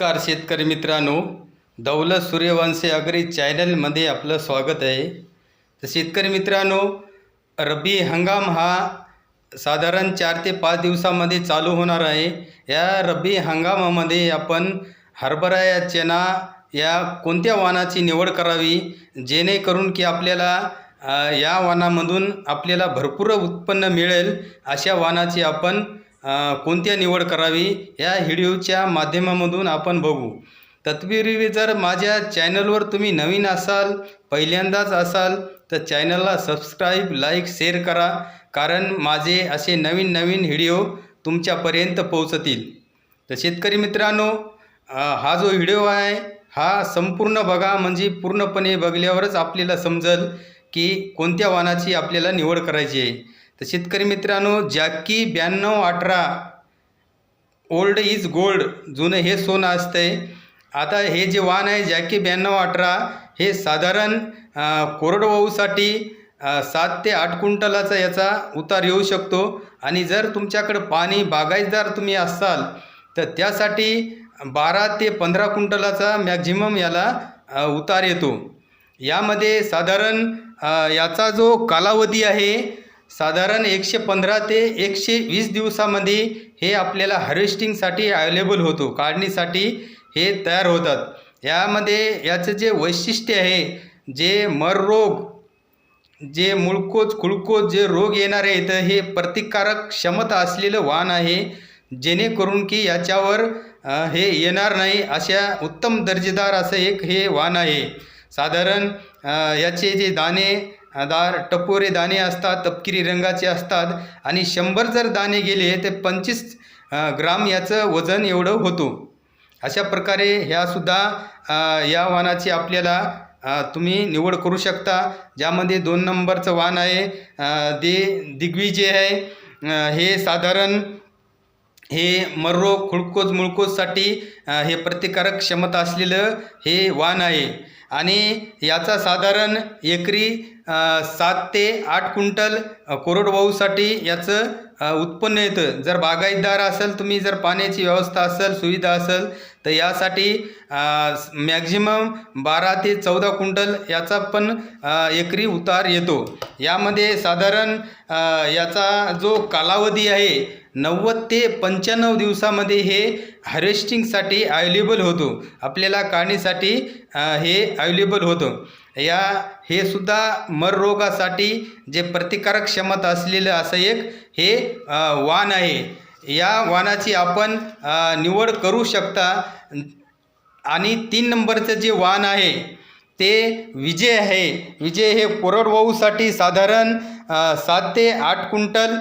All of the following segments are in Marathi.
नमस्कार शेतकरी मित्रांनो. दौलत सूर्यवंशी अग्री चॅनलमध्ये आपलं स्वागत आहे. तर शेतकरी मित्रांनो रब्बी हंगाम हा साधारण चार ते पाच दिवसामध्ये चालू होणार आहे. या रब्बी हंगामामध्ये आपण हरभरा या चना या कोणत्या वाणाची निवड करावी? जेणेकरून की आपल्याला या वाणामधून आपल्याला भरपूर उत्पन्न मिळेल अशा वाणाची आपण कोणत्या निवड करावी या व्हिडिओच्या माध्यमामधून आपण बघू. तत्पूर्वी जर माझ्या चॅनलवर तुम्ही नवीन असाल पहिल्यांदाच असाल तर चॅनलला सबस्क्राईब लाईक शेअर करा कारण माझे असे नवीन नवीन व्हिडिओ तुमच्यापर्यंत पोहोचतील. तर शेतकरी मित्रांनो हा जो व्हिडिओ आहे हा संपूर्ण बघा म्हणजे पूर्णपणे बघल्यावरच आपल्याला समजेल की कोणत्या वाहनाची आपल्याला निवड करायची आहे. तर शेतकरी मित्रांनो जॅकी ब्याण्णव अठरा ओल्ड इज गोल्ड जुनं हे सोनं असतंय. आता हे जे वाण आहे जॅकी ब्याण्णव अठरा हे साधारण कोरडवाहूसाठी सात ते आठ क्विंटलाचा याचा उतार येऊ शकतो. आणि जर तुमच्याकडं पाणी बागायतदार तुम्ही असाल तर त्यासाठी बारा ते पंधरा क्विंटलाचा मॅक्झिमम याला उतार येतो. यामध्ये साधारण याचा जो कालावधी आहे साधारण एकशे पंधरा ते एकशे वीस दिवसामध्ये हे आपल्याला हार्वेस्टिंगसाठी अवेलेबल होतो. काढणीसाठी हे तयार होतात. यामध्ये याचं जे वैशिष्ट्य आहे जे मर रोग जे मुळकोच खुळकोच जे रोग येणार आहेत हे प्रतिकारक क्षमता असलेलं वाण आहे जेणेकरून की याच्यावर हे येणार नाही अशा उत्तम दर्जेदार असं एक हे वाण आहे. साधारण याचे जे दाणे दार टपोरे दाणे असतात तपकिरी रंगाचे असतात आणि शंभर जर दाणे गेले तर पंचवीस ग्राम याचं वजन एवढं होतो. अशा प्रकारे ह्यासुद्धा या वाहनाची आपल्याला तुम्ही निवड करू शकता. ज्यामध्ये दोन नंबरचं वाण आहे दे दिग्विजय आहे हे साधारण हे मर्रो खुळकोज मुळकोजसाठी हे प्रतिकारक क्षमता असलेलं हे वाण आहे. आणि याचा साधारण एकरी सात ते आठ क्विंटल कोरडवाहूसाठी याचं उत्पन्न येतं. जर बागायतदार असेल तुम्ही जर पाण्याची व्यवस्था असेल सुविधा असेल तर यासाठी मॅक्झिमम बारा ते चौदा क्विंटल याचा पण एकरी उतार येतो. यामध्ये साधारण याचा जो कालावधी आहे नव्वद ते पंच्याण्णव दिवसामध्ये हे हार्वेस्टिंगसाठी अवेलेबल होतो. आपल्याला काढणीसाठी हे अवेलेबल होतं. या हे सुद्धा मररोगासाठी जे प्रतिकारक क्षमता असलेलं असं एक हे वाण आहे. या वाणाची आपण निवड करू शकता. आणि तीन नंबरचं जे वाण आहे ते विजय आहे. विजय हे कोरडवाहूसाठी साधारण सात ते आठ क्विंटल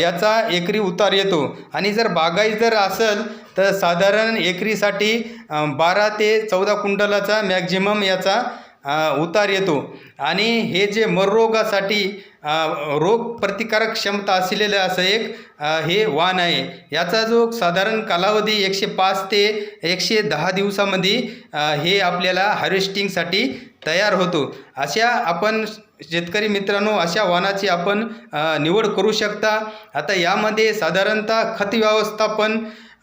याचा एकरी उतार येतो. आणि जर बागाई जर असेल तर साधारण एकरीसाठी बारा ते चौदा क्विंटलाचा मॅक्झिमम याचा उतार येतो. आणि हे जे मररोगासाठी रोग प्रतिकारक क्षमता असलेलं असं एक हे वाण आहे. याचा जो साधारण कालावधी एकशे पाच ते एकशे दहा दिवसामध्ये हे आपल्याला हार्वेस्टिंगसाठी तयार होतो. अशा आपण शेतकरी मित्रांनो अशा वाहनाची आपण निवड करू शकता. आता यामध्ये साधारणतः खत व्यवस्थापन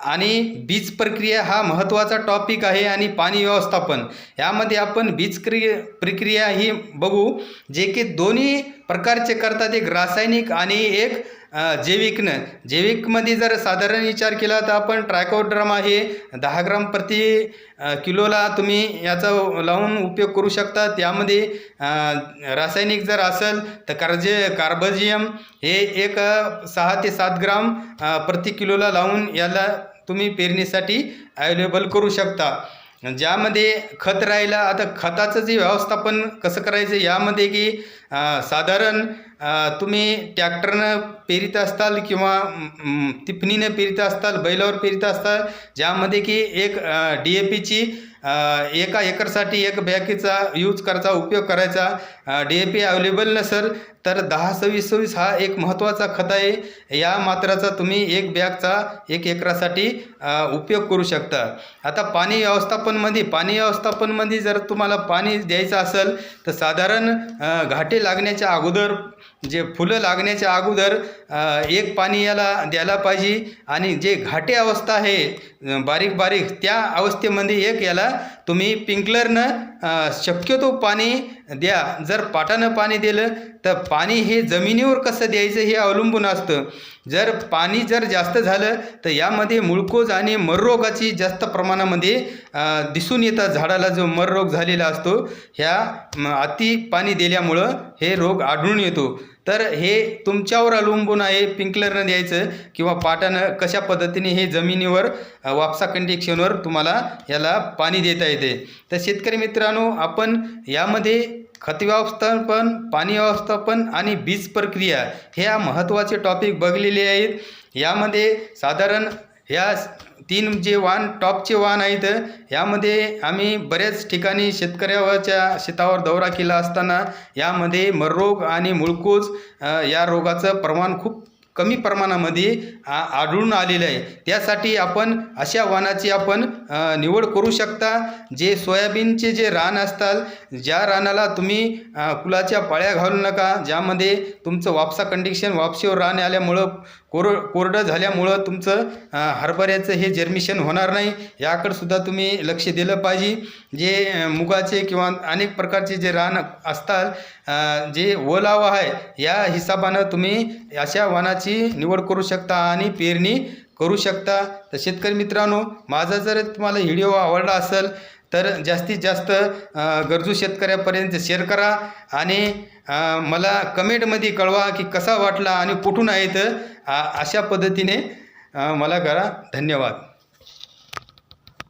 आणि बीज प्रक्रिया हा महत्त्वाचा टॉपिक आहे आणि पाणी व्यवस्थापन. यामध्ये आपण बीज क्रिय प्रक्रिया ही बघू जे की दोन्ही प्रकारचे करतात. एक रासायनिक आणि एक जैविकनं. जैविकमध्ये जर साधारण विचार केला तर आपण ट्रायकोड्रमा हे दहा ग्राम प्रति किलोला तुम्ही याचा लावून उपयोग करू शकता. त्यामध्ये रासायनिक जर असेल तर कार्जे कार्बोजियम हे एक सहा ते सात ग्राम प्रति किलोला लावून याला तुम्ही पेरणीसाठी अवेलेबल करू शकता. ज्यामध्ये खत राहिलं आता खताचं जे व्यवस्थापन कसं करायचं? यामध्ये की साधारण तुम्ही टॅक्टरनं पेरीत असताल किंवा म, टिपणीनं पेरीत असताल बैलावर पेरीत असताल ज्यामध्ये की एक डी ए पीची एका एकरसाठी एक बॅकीचा यूज करायचा उपयोग करायचा डी ए पी अवेलेबल नसेल तर दहा सव्वीस सव्वीस हा एक महत्त्वाचा खत आहे. या मात्राचा तुम्ही एक बॅगचा एक एकरासाठी उपयोग करू शकता. आता पाणी व्यवस्थापनमध्ये पाणी व्यवस्थापनमध्ये जर तुम्हाला पाणी द्यायचं असेल तर साधारण घाटे घाटे लागण्याच्या अगोदर जे फुलं लागण्याच्या अगोदर एक पाणी याला द्यायला पाहिजे. आणि जे घाटे अवस्था आहे बारीक बारीक त्या अवस्थेमध्ये एक याला तुम्ही पिंकलरनं शक्यतो पाणी द्या. जर पाटानं पाणी दिलं तर पाणी हे जमिनीवर कसं द्यायचं हे अवलंबून असतं. जर पाणी जर जास्त झालं तर यामध्ये मुळकोज आणि मररोगाची जास्त प्रमाणामध्ये दिसून येतात झाडाला जो मररोग झालेला असतो. ह्या अति पाणी दिल्यामुळं हे रोग आढळून येतो. तर हे तुमच्यावर अवलंबून आहे पिंकलरनं द्यायचं किंवा पाटानं कशा पद्धतीने हे जमिनीवर वापसा कंडिक्शनवर तुम्हाला याला पाणी देता येते. तर शेतकरी मित्रांनो आपण यामध्ये खत व्यवस्थापन पाणी व्यवस्थापन आणि बीज प्रक्रिया ह्या महत्त्वाचे टॉपिक बघलेले आहेत. यामध्ये साधारण ह्या तीन जे वाहन टॉपचे वाहन आहेत यामध्ये आम्ही बऱ्याच ठिकाणी शेतकऱ्याच्या शेतावर दौरा केला असताना यामध्ये मररोग आणि मुळकूज या रोगाचं प्रमाण खूप कमी प्रमाणामध्ये आ आढळून आलेलं आहे. त्यासाठी आपण अशा वाहनाची आपण निवड करू शकता. जे सोयाबीनचे जे रान असतात ज्या रानाला तुम्ही कुलाच्या पाळ्या घालू नका ज्यामध्ये तुमचं वापसा कंडिशन वापशीवर रान आल्यामुळं कोर कोरडं झाल्यामुळं तुमचं हरभऱ्याचं हे जर्मिशन होणार नाही. याकडे सुद्धा तुम्ही लक्ष दिलं पाहिजे. जे मुगाचे किंवा अनेक प्रकारचे जे रान असतात जे ओलावा आहे या हिसाबानं तुम्ही अशा वाहनाची निवड करू शकता आणि पेरणी करू शकता. तर शेतकरी मित्रांनो माझा जर तुम्हाला व्हिडिओ आवडला असेल तर जास्तीत जास्त गरजू शेतकऱ्यापर्यंत शेअर करा आणि मला कमेंटमध्ये कळवा की कसा वाटला आणि कुठून आहे तर अशा पद्धतीने मला करा धन्यवाद.